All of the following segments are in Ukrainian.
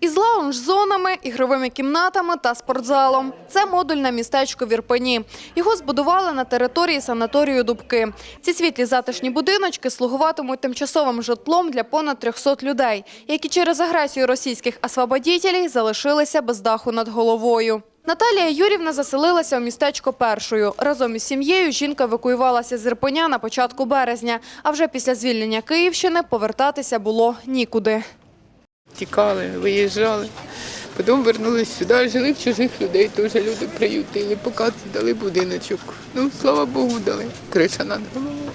Із лаунж-зонами, ігровими кімнатами та спортзалом. Це модульне містечко в Ірпені. Його збудували на території санаторію Дубки. Ці світлі затишні будиночки слугуватимуть тимчасовим житлом для понад 300 людей, які через агресію російських освободітелів залишилися без даху над головою. Наталія Юрівна заселилася у містечко першою. Разом із сім'єю жінка евакуювалася з Ірпеня на початку березня, а вже після звільнення Київщини повертатися було нікуди. Тікали, виїжджали. Потім вернулись сюди, жили в чужих людей, теж люди приютили, поки дали будиночок. Ну, слава Богу, дали. Криша над головою.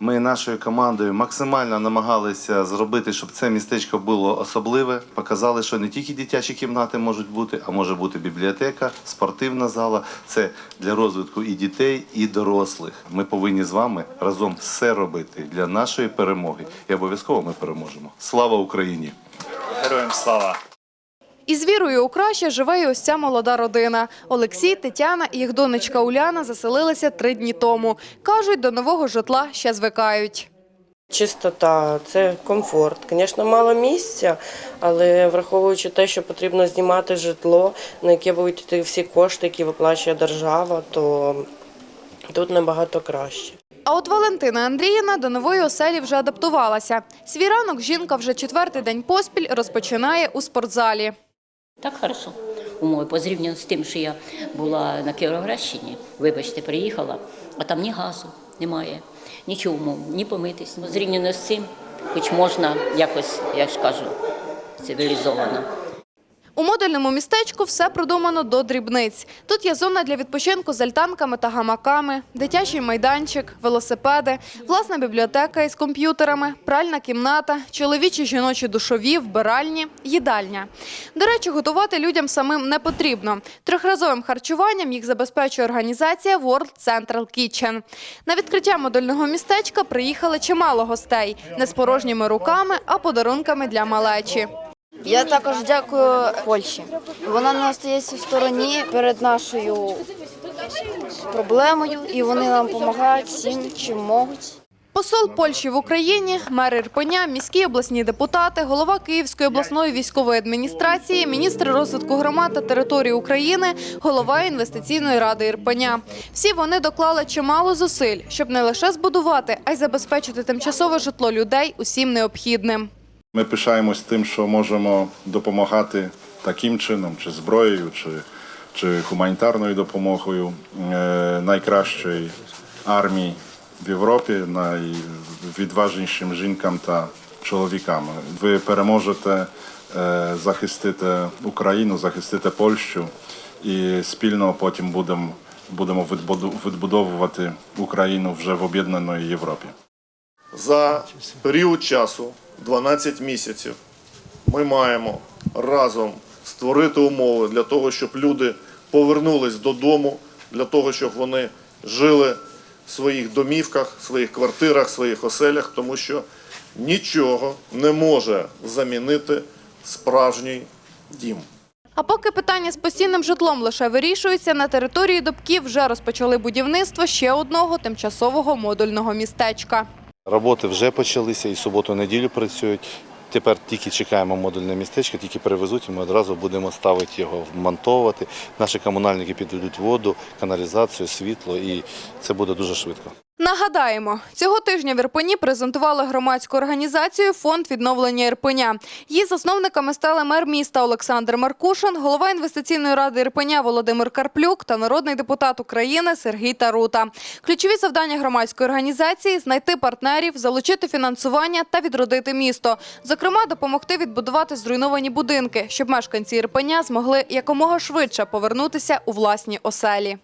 Ми нашою командою максимально намагалися зробити, щоб це містечко було особливе. Показали, що не тільки дитячі кімнати можуть бути, а може бути бібліотека, спортивна зала. Це для розвитку і дітей, і дорослих. Ми повинні з вами разом все робити для нашої перемоги. І обов'язково ми переможемо. Слава Україні! Героям слава! Із вірою у краще живе і ось ця молода родина. Олексій, Тетяна і їх донечка Уляна заселилися три дні тому. Кажуть, до нового житла ще звикають. Чистота, це комфорт. Звісно, мало місця, але враховуючи те, що потрібно знімати житло, на яке будуть йти всі кошти, які виплачує держава, то тут набагато краще. А от Валентина Андріївна до нової оселі вже адаптувалася. Свій ранок жінка вже четвертий день поспіль розпочинає у спортзалі. Так хорошо. Умови по зрівнянню з тим, що я була на Кіровоградщині, вибачте, приїхала, а там ні газу немає, нічого ні помитись. Зрівняно з цим, хоч можна якось, я ж кажу, цивілізовано. У модульному містечку все продумано до дрібниць. Тут є зона для відпочинку з альтанками та гамаками, дитячий майданчик, велосипеди, власна бібліотека із комп'ютерами, пральна кімната, чоловічі жіночі душові, вбиральні, їдальня. До речі, готувати людям самим не потрібно. Трьохразовим харчуванням їх забезпечує організація World Central Kitchen. На відкриття модульного містечка приїхали чимало гостей. Не з порожніми руками, а подарунками для малечі. Я також дякую Польщі. Вона не остається в стороні перед нашою проблемою, і вони нам допомагають всім, чим можуть. Посол Польщі в Україні, мер Ірпеня, міські обласні депутати, голова Київської обласної військової адміністрації, міністр розвитку громад та території України, голова інвестиційної ради Ірпеня. Всі вони доклали чимало зусиль, щоб не лише збудувати, а й забезпечити тимчасове житло людей усім необхідним. Ми пишаємось тим, що можемо допомагати таким чином, чи зброєю, чи, чи гуманітарною допомогою е, найкращої армії в Європі, найвідважнішим жінкам та чоловікам. Ви переможете е, захистити Україну, захистити Польщу і спільно потім будемо, будемо відбудовувати Україну вже в об'єднаної Європі. За період часу, 12 місяців, ми маємо разом створити умови для того, щоб люди повернулись додому, для того, щоб вони жили в своїх домівках, своїх квартирах, своїх оселях, тому що нічого не може замінити справжній дім. А поки питання з постійним житлом лише вирішується, на території Добків вже розпочали будівництво ще одного тимчасового модульного містечка. Роботи вже почалися і суботу-неділю працюють. Тепер тільки чекаємо модульне містечко, тільки перевезуть, і ми одразу будемо ставити його, вмонтовувати. Наші комунальники підведуть воду, каналізацію, світло, і це буде дуже швидко. Нагадаємо, цього тижня в Ірпені презентували громадську організацію Фонд відновлення Ірпеня. Її засновниками стали мер міста Олександр Маркушин, голова інвестиційної ради Ірпеня Володимир Карплюк та народний депутат України Сергій Тарута. Ключові завдання громадської організації знайти партнерів, залучити фінансування та відродити місто. Зокрема, допомогти відбудувати зруйновані будинки, щоб мешканці Ірпеня змогли якомога швидше повернутися у власні оселі.